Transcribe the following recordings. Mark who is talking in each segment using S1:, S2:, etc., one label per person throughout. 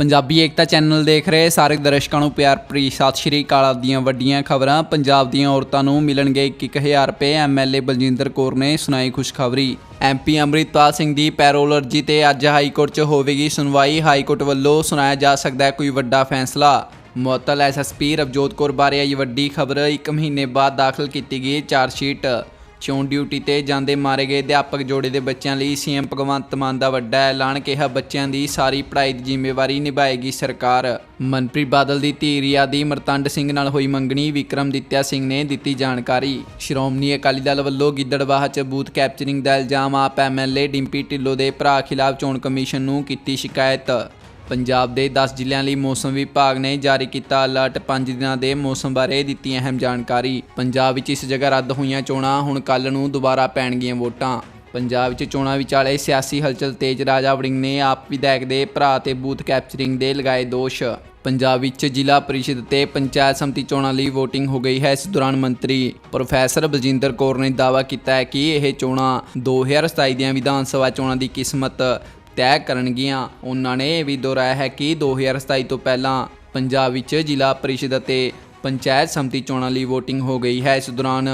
S1: ਪੰਜਾਬੀ ਏਕਤਾ channel ਦੇਖ ਰਹੇ ਸਾਰੇ ਦਰਸ਼ਕਾਂ ਨੂੰ ਪਿਆਰ ਭਰੀ ਸਤਿ ਸ਼੍ਰੀ ਅਕਾਲ ਦੀਆਂ ਵੱਡੀਆਂ ਖਬਰਾਂ। ਪੰਜਾਬ ਦੀਆਂ ਔਰਤਾਂ ਨੂੰ ਮਿਲਣਗੇ 1000 ਰੁਪਏ। ਐਮਐਲਏ ਬਲਜਿੰਦਰ ਕੌਰ ਨੇ ਸੁਣਾਈ ਖੁਸ਼ਖਬਰੀ। ਐਮਪੀ ਅੰਮ੍ਰਿਤਪਾਲ ਸਿੰਘ ਦੀ ਪੈਰੋਲ ਅਰਜੀ ਤੇ ਅੱਜ ਹਾਈ ਕੋਰਟ 'ਚ ਹੋਵੇਗੀ ਸੁਣਵਾਈ। ਹਾਈ ਕੋਰਟ ਵੱਲੋਂ ਸੁਣਾਇਆ ਜਾ ਸਕਦਾ ਹੈ ਕੋਈ ਵੱਡਾ ਫੈਸਲਾ। ਮੁਅੱਤਲ ਐਸਐਸਪੀ ਰਵਜੋਤ ਕੌਰ ਬਾਰੇ ਆਈ ਵੱਡੀ ਖਬਰ। ਇੱਕ ਮਹੀਨੇ ਬਾਅਦ ਦਾਖਲ ਕੀਤੀ ਗਈ ਚਾਰਜ ਸ਼ੀਟ ਚੋਣ ਡਿਊਟੀ ਤੇ ਜਾਂਦੇ ਮਾਰੇ ਗਏ ਅਧਿਆਪਕ ਜੋੜੇ ਦੇ ਬੱਚਿਆਂ ਲਈ ਸੀਐਮ ਭਗਵੰਤ ਮਾਨ ਦਾ ਵੱਡਾ ਐਲਾਨ, ਕਿਹਾ ਬੱਚਿਆਂ ਦੀ ਸਾਰੀ ਪੜ੍ਹਾਈ ਦੀ ਜ਼ਿੰਮੇਵਾਰੀ ਨਿਭਾਏਗੀ ਸਰਕਾਰ। ਮਨਪ੍ਰੀਤ ਬਾਦਲ ਦੀ ਧੀ ਰੀਆ ਦੀ ਮਰਤੰਡ ਸਿੰਘ ਨਾਲ ਹੋਈ ਮੰਗਣੀ, ਵਿਕਰਮਦਿੱਤਿਆ ਸਿੰਘ ਨੇ ਦਿੱਤੀ ਜਾਣਕਾਰੀ। ਸ਼੍ਰੋਮਣੀ ਅਕਾਲੀ ਦਲ ਵੱਲੋਂ ਗਿੱਦੜਵਾਹ 'ਚ ਬੂਥ ਕੈਪਚਰਿੰਗ ਦਾ ਇਲਜ਼ਾਮ, ਆਪ ਐਮਐਲਏ ਡਿੰਪੀ ਢਿੱਲੋਂ ਦੇ ਭਰਾ ਖਿਲਾਫ ਚੋਣ ਕਮਿਸ਼ਨ ਨੂੰ ਕੀਤੀ ਸ਼ਿਕਾਇਤ। ਪੰਜਾਬ ਦੇ 10 ਜ਼ਿਲ੍ਹਿਆਂ ਲਈ ਮੌਸਮ ਵਿਭਾਗ ਨੇ ਜਾਰੀ ਕੀਤਾ ਅਲਰਟ। 5 ਦਿਨਾਂ ਦੇ ਮੌਸਮ ਬਾਰੇ ਦਿੱਤੀ ਅਹਿਮ ਜਾਣਕਾਰੀ। ਪੰਜਾਬ ਵਿੱਚ ਇਸ ਜਗ੍ਹਾ ਰੱਦ ਹੋਈਆਂ ਚੋਣਾਂ ਹੁਣ ਕੱਲ ਨੂੰ ਦੁਬਾਰਾ ਪੈਣਗੀਆਂ ਵੋਟਾਂ। ਪੰਜਾਬ ਵਿੱਚ ਚੋਣਾਂ ਵਿਚਾਲੇ ਸਿਆਸੀ ਹਲਚਲ ਤੇਜ਼। ਰਾਜਾ ਵੜਿੰਗ ਨੇ ਆਪ ਵਿਧਾਇਕ ਦੇ ਭਰਾ ਤੇ ਬੂਥ ਕੈਪਚਰਿੰਗ ਦੇ ਲਗਾਏ ਦੋਸ਼। ਪੰਜਾਬ ਵਿੱਚ ਜ਼ਿਲ੍ਹਾ ਪਰਿਸ਼ਦ ਤੇ ਪੰਚਾਇਤ ਸਮਿਤੀ ਚੋਣਾਂ ਲਈ VOTING ਹੋ ਗਈ ਹੈ ਇਸ ਦੌਰਾਨ ਮੰਤਰੀ ਪ੍ਰੋਫੈਸਰ ਬਲਜਿੰਦਰ ਕੌਰ ਨੇ ਦਾਅਵਾ ਕੀਤਾ ਹੈ ਕਿ ਇਹ ਚੋਣਾਂ 2027 ਦੀਆਂ ਵਿਧਾਨ ਸਭਾ ਚੋਣਾਂ ਦੀ ਕਿਸਮਤ ਤੈਅ ਕਰਨਗੀਆਂ। ਉਹਨਾਂ ਨੇ ਇਹ ਵੀ ਦੁਹਰਾਇਆ ਹੈ ਕਿ 2027 ਤੋਂ ਪਹਿਲਾਂ ਪੰਜਾਬ ਵਿੱਚ ਜ਼ਿਲ੍ਹਾ ਪਰਿਸ਼ਦ ਅਤੇ ਪੰਚਾਇਤ ਸਮਿਤੀ ਚੋਣਾਂ ਲਈ VOTING ਹੋ ਗਈ ਹੈ। ਇਸ ਦੌਰਾਨ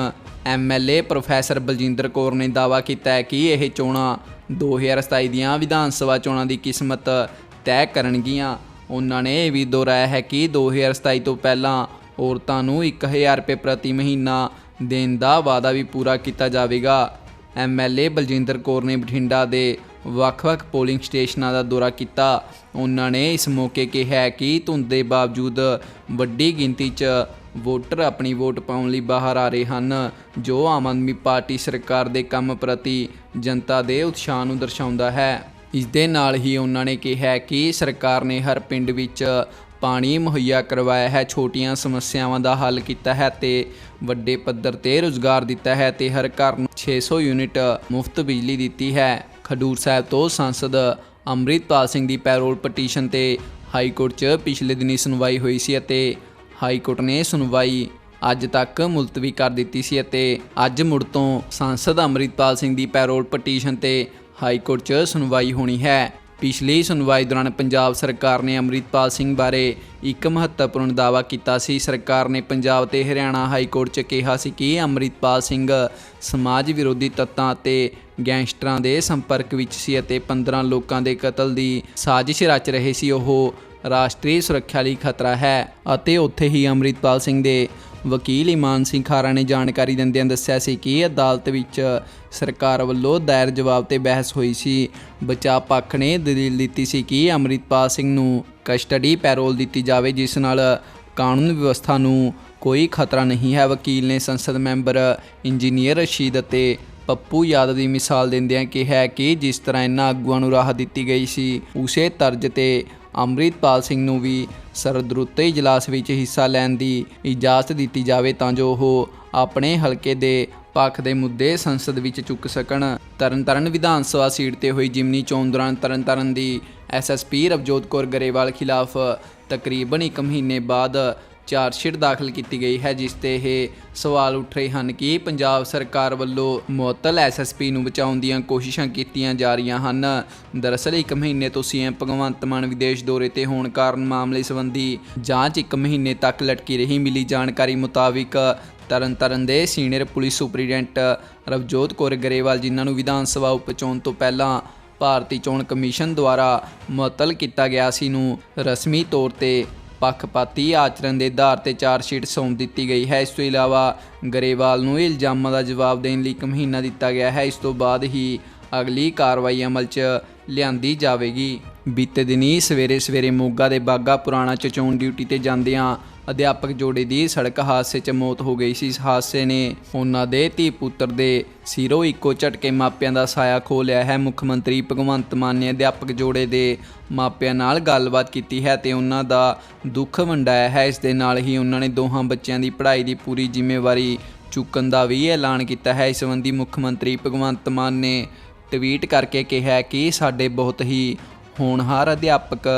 S1: ਐਮਐਲਏ ਪ੍ਰੋਫੈਸਰ ਬਲਜਿੰਦਰ ਕੌਰ ਨੇ ਦਾਅਵਾ ਕੀਤਾ ਹੈ ਕਿ ਇਹ ਚੋਣਾਂ 2027 ਦੀਆਂ ਵਿਧਾਨ ਸਭਾ ਚੋਣਾਂ ਦੀ ਕਿਸਮਤ ਤੈਅ ਕਰਨਗੀਆਂ। ਉਹਨਾਂ ਨੇ ਇਹ ਵੀ ਦੁਹਰਾਇਆ ਹੈ ਕਿ 2027 ਤੋਂ ਪਹਿਲਾਂ ਔਰਤਾਂ ਨੂੰ 1000 ਰੁਪਏ ਪ੍ਰਤੀ ਮਹੀਨਾ ਦੇਣ ਦਾ ਵਾਅਦਾ ਵੀ ਪੂਰਾ ਕੀਤਾ ਜਾਵੇਗਾ। ਐਮਐਲਏ ਬਲਜਿੰਦਰ ਕੌਰ ਨੇ ਬਠਿੰਡਾ ਦੇ ਵੱਖ-ਵੱਖ ਪੋਲਿੰਗ ਸਟੇਸ਼ਨਾਂ ਦਾ ਦੌਰਾ ਕੀਤਾ। ਉਹਨਾਂ ਨੇ ਇਸ ਮੌਕੇ ਕਿਹਾ ਕਿ ਧੁੰਦ ਦੇ ਬਾਵਜੂਦ ਵੱਡੀ ਗਿਣਤੀ 'ਚ ਵੋਟਰ ਆਪਣੀ ਵੋਟ ਪਾਉਣ ਲਈ ਬਾਹਰ ਆ ਰਹੇ ਹਨ, ਜੋ ਆਮ ਆਦਮੀ ਪਾਰਟੀ ਸਰਕਾਰ ਦੇ ਕੰਮ ਪ੍ਰਤੀ ਜਨਤਾ ਦੇ ਉਤਸ਼ਾਹ ਨੂੰ ਦਰਸਾਉਂਦਾ ਹੈ। ਇਸ ਦੇ ਨਾਲ ਹੀ ਉਹਨਾਂ ਨੇ ਕਿਹਾ ਕਿ ਸਰਕਾਰ ਨੇ ਹਰ ਪਿੰਡ ਵਿੱਚ ਪਾਣੀ ਮੁਹੱਈਆ ਕਰਵਾਇਆ ਹੈ, ਛੋਟੀਆਂ ਸਮੱਸਿਆਵਾਂ ਦਾ ਹੱਲ ਕੀਤਾ ਹੈ ਤੇ ਵੱਡੇ ਪੱਧਰ ਤੇ ਰੁਜ਼ਗਾਰ ਦਿੱਤਾ ਹੈ ਤੇ ਹਰ ਘਰ ਨੂੰ 600 ਯੂਨਿਟ ਮੁਫਤ ਬਿਜਲੀ ਦਿੱਤੀ ਹੈ। ਖਡੂਰ ਸਾਹਿਬ ਤੋਂ ਸੰਸਦ ਅੰਮ੍ਰਿਤਪਾਲ ਸਿੰਘ ਦੀ ਪੈਰੋਲ ਪਟੀਸ਼ਨ ਤੇ ਹਾਈ ਕੋਰਟ 'ਚ ਪਿਛਲੇ ਦਿਨੀ ਸੁਣਵਾਈ ਹੋਈ ਸੀ ਅਤੇ ਹਾਈ ਕੋਰਟ ਨੇ ਸੁਣਵਾਈ ਅੱਜ ਤੱਕ ਮੁਲਤਵੀ ਕਰ ਦਿੱਤੀ ਸੀ ਅਤੇ ਅੱਜ ਮੁੜ ਤੋਂ ਸੰਸਦ ਅੰਮ੍ਰਿਤਪਾਲ ਸਿੰਘ ਦੀ ਪੈਰੋਲ ਪਟੀਸ਼ਨ ਤੇ ਹਾਈ ਕੋਰਟ 'ਚ ਸੁਣਵਾਈ ਹੋਣੀ ਹੈ। ਪਿਛਲੀ ਸੁਣਵਾਈ ਦੌਰਾਨ ਪੰਜਾਬ ਸਰਕਾਰ ਨੇ ਅੰਮ੍ਰਿਤਪਾਲ ਸਿੰਘ ਬਾਰੇ ਇੱਕ ਮਹੱਤਵਪੂਰਨ ਦਾਅਵਾ ਕੀਤਾ ਸੀ। ਸਰਕਾਰ ਨੇ ਪੰਜਾਬ ਤੇ ਹਰਿਆਣਾ ਹਾਈ ਕੋਰਟ 'ਚ ਕਿਹਾ ਸੀ ਕਿ ਅੰਮ੍ਰਿਤਪਾਲ ਸਿੰਘ ਸਮਾਜ ਵਿਰੋਧੀ ਤੱਤਾਂ ਅਤੇ ਗੈਂਗਸਟਰਾਂ ਦੇ ਸੰਪਰਕ ਵਿੱਚ ਸੀ ਅਤੇ 15 ਲੋਕਾਂ ਦੇ ਕਤਲ ਦੀ ਸਾਜ਼ਿਸ਼ ਰਚ ਰਹੇ ਸੀ। ਉਹ ਰਾਸ਼ਟਰੀ ਸੁਰੱਖਿਆ ਲਈ ਖਤਰਾ ਹੈ ਅਤੇ ਉੱਥੇ ਹੀ ਅੰਮ੍ਰਿਤਪਾਲ ਸਿੰਘ ਦੇ ਵਕੀਲ ਇਮਾਨ ਸਿੰਘ ਖਾਰਾ ਨੇ ਜਾਣਕਾਰੀ ਦਿੰਦਿਆਂ ਦੱਸਿਆ ਸੀ ਕਿ ਅਦਾਲਤ ਵਿੱਚ ਸਰਕਾਰ ਵੱਲੋਂ ਦਾਇਰ ਜਵਾਬ ਤੇ ਬਹਿਸ ਹੋਈ ਸੀ। ਬਚਾਅ ਪੱਖ ਨੇ ਦਲੀਲ ਦਿੱਤੀ ਸੀ ਕਿ ਅੰਮ੍ਰਿਤਪਾਲ ਸਿੰਘ ਨੂੰ ਕਸਟਡੀ ਪੈਰੋਲ ਦਿੱਤੀ ਜਾਵੇ, ਜਿਸ ਨਾਲ ਕਾਨੂੰਨ ਵਿਵਸਥਾ ਨੂੰ ਕੋਈ ਖਤਰਾ ਨਹੀਂ ਹੈ। ਵਕੀਲ ਨੇ ਸੰਸਦ ਮੈਂਬਰ ਇੰਜੀਨੀਅਰ ਰਸ਼ੀਦ ਅਤੇ ਪੱਪੂ ਯਾਦਵ ਦੀ ਮਿਸਾਲ ਦਿੰਦਿਆਂ ਕਿਹਾ ਕਿ ਜਿਸ ਤਰ੍ਹਾਂ ਇਹਨਾਂ ਆਗੂਆਂ ਨੂੰ ਰਾਹ ਦਿੱਤੀ ਗਈ ਸੀ, ਉਸੇ ਤਰਜ਼ ਤੇ ਅੰਮ੍ਰਿਤਪਾਲ ਸਿੰਘ ਨੂੰ ਵੀ ਸਰਦਰੁੱਤੇ ਇਜਲਾਸ ਵਿੱਚ ਹਿੱਸਾ ਲੈਣ ਦੀ ਇਜਾਜ਼ਤ ਦਿੱਤੀ ਜਾਵੇ ਤਾਂ ਜੋ ਉਹ ਆਪਣੇ ਹਲਕੇ ਦੇ ਪੱਖ ਦੇ ਮੁੱਦੇ ਸੰਸਦ ਵਿੱਚ ਚੁੱਕ ਸਕਣ। ਤਰਨਤਾਰਨ ਵਿਧਾਨ ਸਭਾ ਸੀਟ ਤੇ ਹੋਈ ਜਿਮਨੀ ਚੋਣ ਦੌਰਾਨ ਤਰਨਤਾਰਨ ਦੀ ਐਸਐਸਪੀ ਰਵਜੋਤ ਕੌਰ ਗਰੇਵਾਲ ਖਿਲਾਫ ਤਕਰੀਬਨ 1 ਮਹੀਨੇ ਬਾਅਦ ਚਾਰਜਸ਼ੀਟ ਦਾਖਲ ਕੀਤੀ ਗਈ ਹੈ, ਜਿਸ ਤੇ ਇਹ ਸਵਾਲ ਉੱਠ ਰਹੇ ਹਨ ਕਿ ਪੰਜਾਬ ਸਰਕਾਰ ਵੱਲੋਂ ਮੁਅੱਤਲ ਐਸਐਸਪੀ ਨੂੰ ਬਚਾਉਣ ਦੀਆਂ ਕੋਸ਼ਿਸ਼ਾਂ ਕੀਤੀਆਂ ਜਾ ਰਹੀਆਂ ਹਨ। ਦਰਅਸਲ, ਇੱਕ ਮਹੀਨੇ ਤੋਂ ਸੀਐਮ ਭਗਵੰਤ ਮਾਨ ਵਿਦੇਸ਼ ਦੌਰੇ ਤੇ ਹੋਣ ਕਾਰਨ ਮਾਮਲੇ ਸੰਬੰਧੀ ਜਾਂਚ ਇੱਕ ਮਹੀਨੇ ਤੱਕ ਲਟਕੀ ਰਹੀ। ਮਿਲੀ ਜਾਣਕਾਰੀ ਮੁਤਾਬਿਕ ਤਰਨਤਾਰਨ ਦੇ senior police superintendent Ravjot Kaur Grewal, ਜਿਨ੍ਹਾਂ ਨੂੰ ਵਿਧਾਨ ਸਭਾ ਉਪਚੋਣ ਤੋਂ ਪਹਿਲਾਂ ਭਾਰਤੀ ਚੋਣ ਕਮਿਸ਼ਨ ਦੁਆਰਾ ਮੁਅੱਤਲ ਕੀਤਾ ਗਿਆ ਸੀ, ਨੂੰ ਰਸਮੀ ਤੌਰ ਤੇ ਪੱਖਪਾਤੀ ਆਚਰਣ ਦੇ ਆਧਾਰ ਤੇ ਚਾਰਜਸ਼ੀਟ ਸੌਂਪ ਦਿੱਤੀ ਗਈ ਹੈ। ਇਸ ਤੋਂ ਇਲਾਵਾ ਗਰੇਵਾਲ ਨੂੰ ਇਲਜ਼ਾਮਾਂ ਦਾ ਜਵਾਬ ਦੇਣ ਲਈ ਇੱਕ ਮਹੀਨਾ ਦਿੱਤਾ ਗਿਆ ਹੈ। ਇਸ ਤੋਂ ਬਾਅਦ ਹੀ ਅਗਲੀ ਕਾਰਵਾਈ ਅਮਲ 'ਚ ਲਿਆਂਦੀ ਜਾਵੇਗੀ। ਬੀਤੇ ਦਿਨੀ ਸਵੇਰੇ ਸਵੇਰੇ ਮੋਗਾ ਦੇ ਬਾਗਾ ਪੁਰਾਣਾ 'ਚ ਡਿਊਟੀ ਤੇ ਜਾਂਦਿਆਂ ਅਧਿਆਪਕ ਜੋੜੇ ਦੀ ਸੜਕ ਹਾਦਸੇ 'ਚ ਮੌਤ ਹੋ ਗਈ ਸੀ। ਇਸ ਹਾਦਸੇ ਨੇ ਉਹਨਾਂ ਦੇ ਧੀ ਪੁੱਤਰ ਦੇ ਸਿਰੋਂ ਇੱਕੋ ਝਟਕੇ ਮਾਪਿਆਂ ਦਾ ਸਾਇਆ ਖੋ ਲਿਆ ਹੈ। ਮੁੱਖ ਮੰਤਰੀ ਭਗਵੰਤ ਮਾਨ ਨੇ ਅਧਿਆਪਕ ਜੋੜੇ ਦੇ ਮਾਪਿਆਂ ਨਾਲ ਗੱਲਬਾਤ ਕੀਤੀ ਹੈ ਤੇ ਉਹਨਾਂ ਦਾ ਦੁੱਖ ਵੰਡਾਇਆ ਹੈ। ਇਸ ਦੇ ਨਾਲ ਹੀ ਉਹਨਾਂ ਨੇ ਦੋਹਾਂ ਬੱਚਿਆਂ ਦੀ ਪੜ੍ਹਾਈ ਦੀ ਪੂਰੀ ਜ਼ਿੰਮੇਵਾਰੀ ਚੁੱਕਣ ਦਾ ਵੀ ਐਲਾਨ ਕੀਤਾ ਹੈ। ਇਸ ਸੰਬੰਧੀ ਮੁੱਖ ਮੰਤਰੀ ਭਗਵੰਤ ਮਾਨ ਨੇ ਟਵੀਟ ਕਰਕੇ ਕਿਹਾ ਕਿ ਸਾਡੇ ਬਹੁਤ ਹੀ ਹੋਣਹਾਰ ਅਧਿਆਪਕ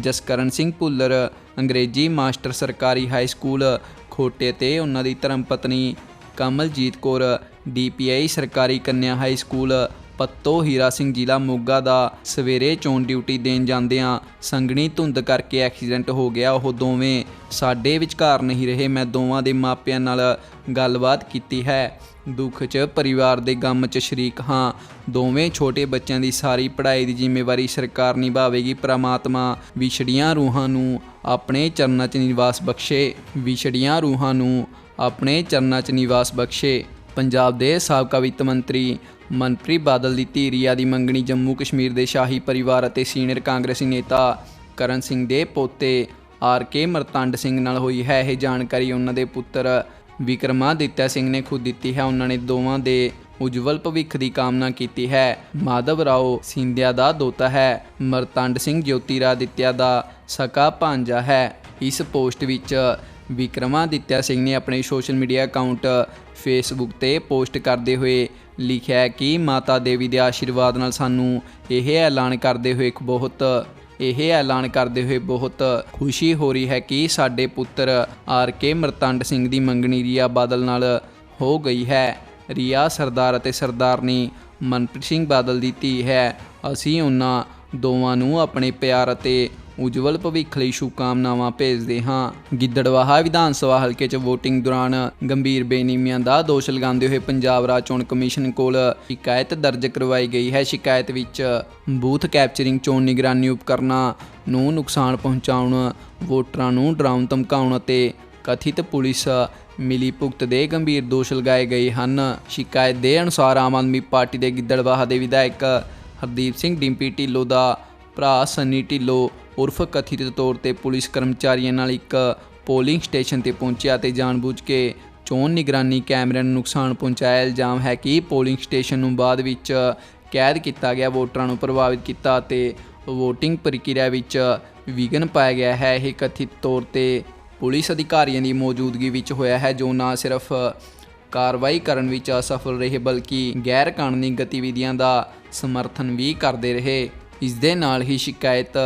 S1: ਜਸਕਰਨ ਸਿੰਘ ਭੁੱਲਰ ਅੰਗਰੇਜ਼ੀ ਮਾਸਟਰ ਸਰਕਾਰੀ ਹਾਈ ਸਕੂਲ ਖੋਟੇ ਤੇ ਉਹਨਾਂ ਦੀ ਧਰਮ ਪਤਨੀ ਕਮਲਜੀਤ ਕੌਰ ਡੀਪੀਆਈ ਸਰਕਾਰੀ ਕੰਨਿਆ ਹਾਈ ਸਕੂਲ ਪੱਤੋ ਹੀਰਾ ਸਿੰਘ ਜ਼ਿਲ੍ਹਾ ਮੋਗਾ ਦਾ ਸਵੇਰੇ ਚੋਣ ਡਿਊਟੀ ਦੇਣ ਜਾਂਦਿਆਂ ਸੰਗਣੀ ਧੁੰਦ ਕਰਕੇ ਐਕਸੀਡੈਂਟ ਹੋ ਗਿਆ। ਉਹ ਦੋਵੇਂ ਸਾਡੇ ਵਿਚਕਾਰ ਨਹੀਂ ਰਹੇ। ਮੈਂ ਦੋਵਾਂ ਦੇ ਮਾਪਿਆਂ ਨਾਲ ਗੱਲਬਾਤ ਕੀਤੀ ਹੈ। ਦੁੱਖ 'ਚ ਪਰਿਵਾਰ ਦੇ ਗਮ 'ਚ ਸ਼ਰੀਕ ਹਾਂ। ਦੋਵੇਂ ਛੋਟੇ ਬੱਚਿਆਂ ਦੀ ਸਾਰੀ ਪੜ੍ਹਾਈ ਦੀ ਜ਼ਿੰਮੇਵਾਰੀ ਸਰਕਾਰ ਨਿਭਾਵੇਗੀ। ਪ੍ਰਮਾਤਮਾ ਵਿਛੜੀਆਂ ਰੂਹਾਂ ਨੂੰ ਆਪਣੇ ਚਰਨਾਂ 'ਚ ਨਿਵਾਸ ਬਖਸ਼ੇ। ਵਿਛੜੀਆਂ ਰੂਹਾਂ ਨੂੰ ਆਪਣੇ ਚਰਨਾਂ 'ਚ ਨਿਵਾਸ ਬਖਸ਼ੇ। ਪੰਜਾਬ ਦੇ ਸਾਬਕਾ ਵਿੱਤ ਮੰਤਰੀ ਮਨਪ੍ਰੀਤ ਬਾਦਲ ਦੀ ਧੀ ਰੀਆ ਦੀ ਮੰਗਣੀ ਜੰਮੂ ਕਸ਼ਮੀਰ ਦੇ ਸ਼ਾਹੀ ਪਰਿਵਾਰ ਅਤੇ ਸੀਨੀਅਰ ਕਾਂਗਰਸੀ ਨੇਤਾ ਕਰਨ ਸਿੰਘ ਦੇ ਪੋਤੇ ਆਰ ਕੇ ਮਰਤੰਡ ਸਿੰਘ ਨਾਲ ਹੋਈ ਹੈ। ਇਹ ਜਾਣਕਾਰੀ ਉਹਨਾਂ ਦੇ ਪੁੱਤਰ ਵਿਕਰਮਾਦਿੱਤਿਆ ਸਿੰਘ ਨੇ ਖੁਦ ਦਿੱਤੀ ਹੈ। ਉਹਨਾਂ ਨੇ ਦੋਵਾਂ ਦੇ ਉਜਵਲ ਭਵਿੱਖ ਦੀ ਕਾਮਨਾ ਕੀਤੀ ਹੈ। ਮਾਧਵ ਰਾਓ ਸਿੰਧਿਆ ਦਾ ਦੋਤਾ ਹੈ। ਮਰਤੰਡ ਸਿੰਘ ਜੋਤੀਰਾਦਿੱਤਿਆ ਦਾ ਸਕਾ ਭਾਂਜਾ ਹੈ। ਇਸ ਪੋਸਟ ਵਿੱਚ ਵਿਕਰਮਾਦਿੱਤਿਆ ਸਿੰਘ ਨੇ ਆਪਣੇ ਸੋਸ਼ਲ ਮੀਡੀਆ ਅਕਾਊਂਟ ਫੇਸਬੁੱਕ ਤੇ ਪੋਸਟ ਕਰਦੇ ਹੋਏ ਲਿਖਿਆ ਹੈ ਕਿ ਮਾਤਾ ਦੇਵੀ ਦੇ ਆਸ਼ੀਰਵਾਦ ਨਾਲ ਸਾਨੂੰ ਇਹ ਐਲਾਨ ਕਰਦੇ ਹੋਏ ਇੱਕ ਬਹੁਤ, ਇਹ ਐਲਾਨ ਕਰਦੇ ਹੋਏ ਬਹੁਤ ਖੁਸ਼ੀ ਹੋ ਰਹੀ ਹੈ ਕਿ ਸਾਡੇ ਪੁੱਤਰ ਆਰ ਕੇ ਮਰਤੰਡ ਸਿੰਘ ਦੀ ਮੰਗਣੀ ਰੀਆ ਬਾਦਲ ਨਾਲ ਹੋ ਗਈ ਹੈ। ਰੀਆ ਸਰਦਾਰ ਅਤੇ ਸਰਦਾਰਨੀ ਮਨਪ੍ਰੀਤ ਸਿੰਘ ਬਾਦਲ ਦੀ ਧੀ ਹੈ। ਅਸੀਂ ਉਹਨਾਂ ਦੋਵਾਂ ਨੂੰ ਆਪਣੇ ਪਿਆਰ ਅਤੇ ਉਜਵਲ ਭਵਿੱਖ ਲਈ ਸ਼ੁਭਕਾਮਨਾਵਾਂ ਭੇਜਦੇ ਹਾਂ। ਗਿੱਦੜਵਾਹਾ ਵਿਧਾਨ ਸਭਾ ਹਲਕੇ 'ਚ VOTING ਦੌਰਾਨ ਗੰਭੀਰ ਬੇਨਿਯਮੀਆਂ ਦਾ ਦੋਸ਼ ਲਗਾਉਂਦੇ ਹੋਏ ਪੰਜਾਬ ਰਾਜ ਚੋਣ ਕਮਿਸ਼ਨ ਕੋਲ ਸ਼ਿਕਾਇਤ ਦਰਜ ਕਰਵਾਈ ਗਈ ਹੈ। ਸ਼ਿਕਾਇਤ ਵਿੱਚ ਬੂਥ ਕੈਪਚਰਿੰਗ ਚੋਣ ਨਿਗਰਾਨੀ ਉਪਕਰਨਾਂ ਨੂੰ ਨੁਕਸਾਨ ਪਹੁੰਚਾਉਣ, ਵੋਟਰਾਂ ਨੂੰ ਡਰਾਉਣ, ਧਮਕਾਉਣ ਅਤੇ ਕਥਿਤ ਪੁਲਿਸ ਮਿਲੀ ਭੁਗਤ ਦੇ ਗੰਭੀਰ ਦੋਸ਼ ਲਗਾਏ ਗਏ ਹਨ। ਸ਼ਿਕਾਇਤ ਦੇ ਅਨੁਸਾਰ ਆਮ ਆਦਮੀ ਪਾਰਟੀ ਦੇ ਗਿੱਦੜਵਾਹਾ ਦੇ ਵਿਧਾਇਕ ਹਰਦੀਪ ਸਿੰਘ, ਡਿੰਪੀ ਢਿੱਲੋਂ ਦਾ ਭਰਾ ਸਨੀ ਢਿੱਲੋਂ ਉਰਫ ਕਥਿਤ ਤੌਰ ਤੇ ਪੁਲਿਸ ਕਰਮਚਾਰੀਆਂ ਨਾਲ ਇੱਕ ਪੋਲਿੰਗ ਸਟੇਸ਼ਨ ਤੇ ਪਹੁੰਚਿਆ ਤੇ ਜਾਣਬੁੱਝ ਕੇ ਚੋਣ ਨਿਗਰਾਨੀ ਕੈਮਰਿਆਂ ਨੂੰ ਨੁਕਸਾਨ ਪਹੁੰਚਾਇਆ। ਇਲਜ਼ਾਮ ਹੈ ਕਿ ਪੋਲਿੰਗ ਸਟੇਸ਼ਨ ਨੂੰ ਬਾਅਦ ਵਿੱਚ ਕੈਦ ਕੀਤਾ ਗਿਆ, ਵੋਟਰਾਂ ਨੂੰ ਪ੍ਰਭਾਵਿਤ ਕੀਤਾ ਤੇ VOTING ਪ੍ਰਕਿਰਿਆ ਵਿੱਚ ਵਿਘਨ ਪਾਇਆ ਗਿਆ ਹੈ। ਇਹ ਕਥਿਤ ਤੌਰ ਤੇ ਪੁਲਿਸ ਅਧਿਕਾਰੀਆਂ ਦੀ ਮੌਜੂਦਗੀ ਵਿੱਚ ਹੋਇਆ ਹੈ, ਜੋ ਨਾ ਸਿਰਫ ਕਾਰਵਾਈ ਕਰਨ ਵਿੱਚ ਅਸਫਲ ਰਹੇ, ਬਲਕਿ ਗੈਰ ਕਾਨੂੰਨੀ ਗਤੀਵਿਧੀਆਂ ਦਾ ਸਮਰਥਨ ਵੀ ਕਰਦੇ ਰਹੇ। ਇਸ ਦੇ ਨਾਲ ਹੀ ਸ਼ਿਕਾਇਤ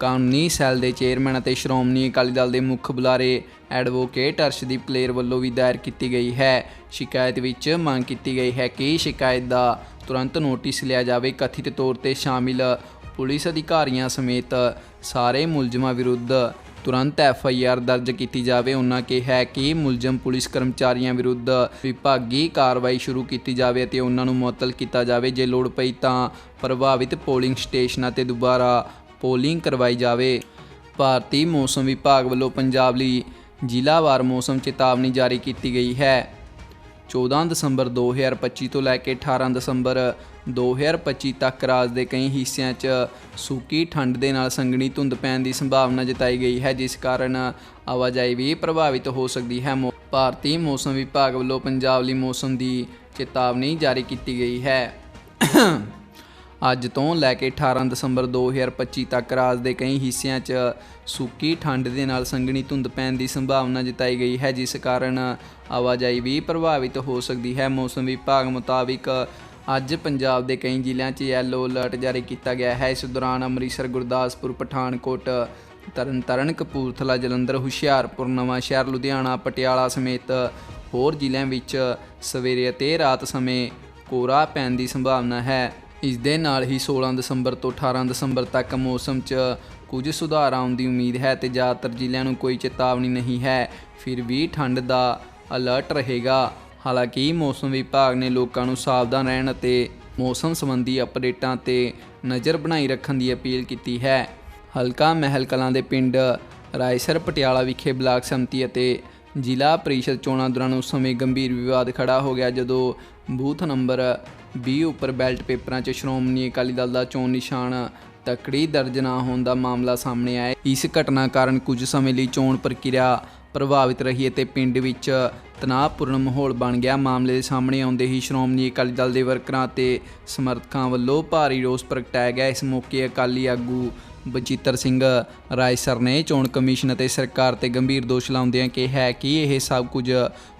S1: ਕਾਨੂੰਨੀ ਸੈੱਲ ਦੇ ਚੇਅਰਮੈਨ ਅਤੇ ਸ਼੍ਰੋਮਣੀ ਅਕਾਲੀ ਦਲ ਦੇ ਮੁੱਖ ਬੁਲਾਰੇ ਐਡਵੋਕੇਟ ਅਰਸ਼ਦੀਪ ਕਲੇਰ ਵੱਲੋਂ ਵੀ ਦਾਇਰ ਕੀਤੀ ਗਈ ਹੈ। ਸ਼ਿਕਾਇਤ ਵਿੱਚ ਮੰਗ ਕੀਤੀ ਗਈ ਹੈ ਕਿ ਸ਼ਿਕਾਇਤ ਦਾ ਤੁਰੰਤ ਨੋਟਿਸ ਲਿਆ ਜਾਵੇ। ਕਥਿਤ ਤੌਰ ਤੇ ਸ਼ਾਮਿਲ ਪੁਲਿਸ ਅਧਿਕਾਰੀਆਂ ਸਮੇਤ ਸਾਰੇ ਮੁਲਜ਼ਮਾਂ ਵਿਰੁੱਧ ਤੁਰੰਤ ਐਫ ਆਈ ਆਰ ਦਰਜ ਕੀਤੀ ਜਾਵੇ। ਉਹਨਾਂ ਕਿਹਾ ਕਿ ਮੁਲਜ਼ਮ, ਪੁਲਿਸ ਕਰਮਚਾਰੀਆਂ ਵਿਰੁੱਧ ਵਿਭਾਗੀ ਕਾਰਵਾਈ ਸ਼ੁਰੂ ਕੀਤੀ ਜਾਵੇ ਅਤੇ ਉਹਨਾਂ ਨੂੰ ਮੁਅੱਤਲ ਕੀਤਾ ਜਾਵੇ। ਜੇ ਲੋੜ ਪਈ ਤਾਂ ਪ੍ਰਭਾਵਿਤ ਪੋਲਿੰਗ ਸਟੇਸ਼ਨਾਂ ਤੇ ਦੁਬਾਰਾ ਪੋਲਿੰਗ ਕਰਵਾਈ ਜਾਵੇ। ਭਾਰਤੀ ਮੌਸਮ ਵਿਭਾਗ ਵੱਲੋਂ ਪੰਜਾਬ ਲਈ ਜ਼ਿਲ੍ਹਾਵਾਰ ਮੌਸਮ ਚੇਤਾਵਨੀ ਜਾਰੀ ਕੀਤੀ ਗਈ ਹੈ। 14 ਦਸੰਬਰ 2025 ਤੋਂ ਲੈ ਕੇ 18 ਦਸੰਬਰ 2025 ਤੱਕ ਰਾਜ ਦੇ ਕਈ ਹਿੱਸਿਆਂ 'ਚ ਸੂਕੀ ਠੰਡ ਦੇ ਨਾਲ ਸੰਘਣੀ ਧੁੰਦ ਪੈਣ ਦੀ ਸੰਭਾਵਨਾ ਜਤਾਈ ਗਈ ਹੈ, ਜਿਸ ਕਾਰਨ ਆਵਾਜਾਈ ਵੀ ਪ੍ਰਭਾਵਿਤ ਹੋ ਸਕਦੀ ਹੈ। ਭਾਰਤੀ ਮੌਸਮ ਵਿਭਾਗ ਵੱਲੋਂ ਪੰਜਾਬ ਲਈ ਮੌਸਮ ਦੀ ਚੇਤਾਵਨੀ ਜਾਰੀ ਕੀਤੀ ਗਈ ਹੈ। ਅੱਜ ਤੋਂ ਲੈ ਕੇ 18 ਦਸੰਬਰ 2025 ਤੱਕ ਰਾਜ ਦੇ ਕਈ ਹਿੱਸਿਆਂ 'ਚ ਸੂਕੀ ਠੰਡ ਦੇ ਨਾਲ ਸੰਘਣੀ ਧੁੰਦ ਪੈਣ ਦੀ ਸੰਭਾਵਨਾ ਜਤਾਈ ਗਈ ਹੈ, ਜਿਸ ਕਾਰਨ ਆਵਾਜਾਈ ਵੀ ਪ੍ਰਭਾਵਿਤ ਹੋ ਸਕਦੀ ਹੈ। ਮੌਸਮ ਵਿਭਾਗ ਮੁਤਾਬਿਕ ਅੱਜ ਪੰਜਾਬ ਦੇ ਕਈ ਜ਼ਿਲ੍ਹਿਆਂ 'ਚ ਯੈਲੋ ਅਲਰਟ ਜਾਰੀ ਕੀਤਾ ਗਿਆ ਹੈ। ਇਸ ਦੌਰਾਨ ਅੰਮ੍ਰਿਤਸਰ, ਗੁਰਦਾਸਪੁਰ, ਪਠਾਨਕੋਟ, ਤਰਨਤਾਰਨ, ਕਪੂਰਥਲਾ, ਜਲੰਧਰ, ਹੁਸ਼ਿਆਰਪੁਰ ਨਵਾਂਸ਼ਹਿਰ ਲੁਧਿਆਣਾ, ਪਟਿਆਲਾ ਸਮੇਤ ਹੋਰ ਜ਼ਿਲ੍ਹਿਆਂ ਵਿੱਚ ਸਵੇਰੇ ਅਤੇ ਰਾਤ ਸਮੇਂ ਕੋਰਾ ਪੈਣ ਦੀ ਸੰਭਾਵਨਾ ਹੈ। ਇਸ ਦੇ ਨਾਲ ਹੀ 16 ਦਸੰਬਰ ਤੋਂ 18 ਦਸੰਬਰ ਤੱਕ ਮੌਸਮ 'ਚ ਕੁਝ ਸੁਧਾਰ ਆਉਣ ਦੀ ਉਮੀਦ ਹੈ ਤੇ ਜ਼ਿਆਦਾਤਰ ਜ਼ਿਲ੍ਹਿਆਂ ਨੂੰ ਕੋਈ ਚੇਤਾਵਨੀ ਨਹੀਂ ਹੈ। ਫਿਰ ਵੀ ਠੰਡ ਦਾ ਅਲਰਟ ਰਹੇਗਾ। ਹਾਲਾਂਕਿ ਮੌਸਮ ਵਿਭਾਗ ਨੇ ਲੋਕਾਂ ਨੂੰ ਸਾਵਧਾਨ ਰਹਿਣ ਅਤੇ ਮੌਸਮ ਸੰਬੰਧੀ ਅਪਡੇਟਾਂ ਤੇ ਨਜ਼ਰ ਬਣਾਈ ਰੱਖਣ ਦੀ ਅਪੀਲ ਕੀਤੀ ਹੈ। ਹਲਕਾ ਮਹਿਲ ਕਲਾਂ ਦੇ ਪਿੰਡ ਰਾਏਸਰ ਪਟਿਆਲਾ ਵਿਖੇ ਬਲਾਕ ਸੰਮਤੀ ਅਤੇ ਜ਼ਿਲ੍ਹਾ ਪ੍ਰੀਸ਼ਦ ਚੋਣਾਂ ਦੌਰਾਨ ਉਸ ਸਮੇਂ ਗੰਭੀਰ ਵਿਵਾਦ ਖੜਾ ਹੋ ਗਿਆ ਜਦੋਂ ਬੂਥ ਨੰਬਰ 20 ਉੱਪਰ ਬੈਲਟ ਪੇਪਰਾਂ 'ਚ ਸ਼੍ਰੋਮਣੀ ਅਕਾਲੀ ਦਲ ਦਾ ਚੋਣ ਨਿਸ਼ਾਨ ਤਕੜੀ ਦਰਜ ਨਾ ਹੋਣ ਦਾ ਮਾਮਲਾ ਸਾਹਮਣੇ ਆਇਆ ਇਸ ਘਟਨਾ ਕਾਰਨ ਕੁਝ ਸਮੇਂ ਲਈ ਚੋਣ ਪ੍ਰਕਿਰਿਆ ਪ੍ਰਭਾਵਿਤ ਰਹੀ ਅਤੇ ਪਿੰਡ ਵਿੱਚ ਤਣਾਅਪੂਰਨ ਮਾਹੌਲ ਬਣ ਗਿਆ। ਮਾਮਲੇ ਦੇ ਸਾਹਮਣੇ ਆਉਂਦੇ ਹੀ ਸ਼੍ਰੋਮਣੀ ਅਕਾਲੀ ਦਲ ਦੇ ਵਰਕਰਾਂ ਅਤੇ ਸਮਰਥਕਾਂ ਵੱਲੋਂ ਭਾਰੀ ਰੋਸ ਪ੍ਰਗਟਾਇਆ ਗਿਆ। ਇਸ ਮੌਕੇ ਅਕਾਲੀ ਆਗੂ ਬਚਿੱਤਰ ਸਿੰਘ ਰਾਏ ਸਰ ਨੇ ਚੋਣ ਕਮਿਸ਼ਨ ਅਤੇ ਸਰਕਾਰ ਤੇ ਗੰਭੀਰ ਦੋਸ਼ ਲਾਉਂਦਿਆਂ ਕਿਹਾ ਕਿ ਇਹ ਸਭ ਕੁਝ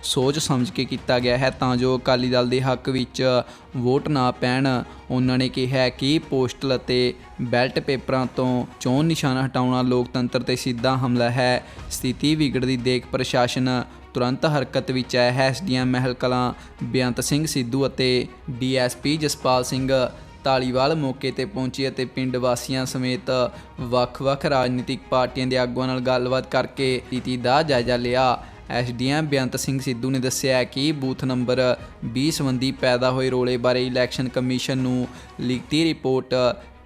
S1: ਸੋਚ ਸਮਝ ਕੇ ਕੀਤਾ ਗਿਆ ਹੈ, ਤਾਂ ਜੋ ਅਕਾਲੀ ਦਲ ਦੇ ਹੱਕ ਵਿੱਚ ਵੋਟ ਨਾ ਪੈਣ। ਉਹਨਾਂ ਨੇ ਕਿਹਾ ਕਿ ਪੋਸਟਲ ਅਤੇ ਬੈਲਟ ਪੇਪਰਾਂ ਤੋਂ ਚੋਣ ਨਿਸ਼ਾਨ ਹਟਾਉਣਾ ਲੋਕਤੰਤਰ ਤੇ ਸਿੱਧਾ ਹਮਲਾ ਹੈ। ਸਥਿਤੀ ਵਿਗੜਦੀ ਦੇਖ ਪ੍ਰਸ਼ਾਸਨ ਤੁਰੰਤ ਹਰਕਤ ਵਿੱਚ ਆਇਆ ਹੈ। ਐਸਡੀਐਮ ਮਹਿਲ ਕਲਾਂ ਬੇਅੰਤ ਸਿੰਘ ਸਿੱਧੂ ਅਤੇ ਡੀਐਸਪੀ ਜਸਪਾਲ ਸਿੰਘ ਧਾਲੀਵਾਲ ਮੌਕੇ ਤੇ ਪਹੁੰਚੀ ਅਤੇ ਪਿੰਡ ਵਾਸੀਆਂ ਸਮੇਤ ਵੱਖ-ਵੱਖ ਰਾਜਨੀਤਿਕ ਪਾਰਟੀਆਂ ਦੇ ਆਗੂਆਂ ਨਾਲ ਗੱਲਬਾਤ ਕਰਕੇ ਸਥਿਤੀ ਦਾ ਜਾਇਜ਼ਾ ਲਿਆ। ਐਸਡੀਐਮ ਬੇਅੰਤ ਸਿੰਘ ਸਿੱਧੂ ਨੇ ਦੱਸਿਆ ਕਿ ਬੂਥ ਨੰਬਰ 20 ਸੰਬੰਧੀ ਪੈਦਾ ਹੋਏ ਰੋਲੇ ਬਾਰੇ ਇਲੈਕਸ਼ਨ ਕਮਿਸ਼ਨ ਨੂੰ ਲਿਖਤੀ ਰਿਪੋਰਟ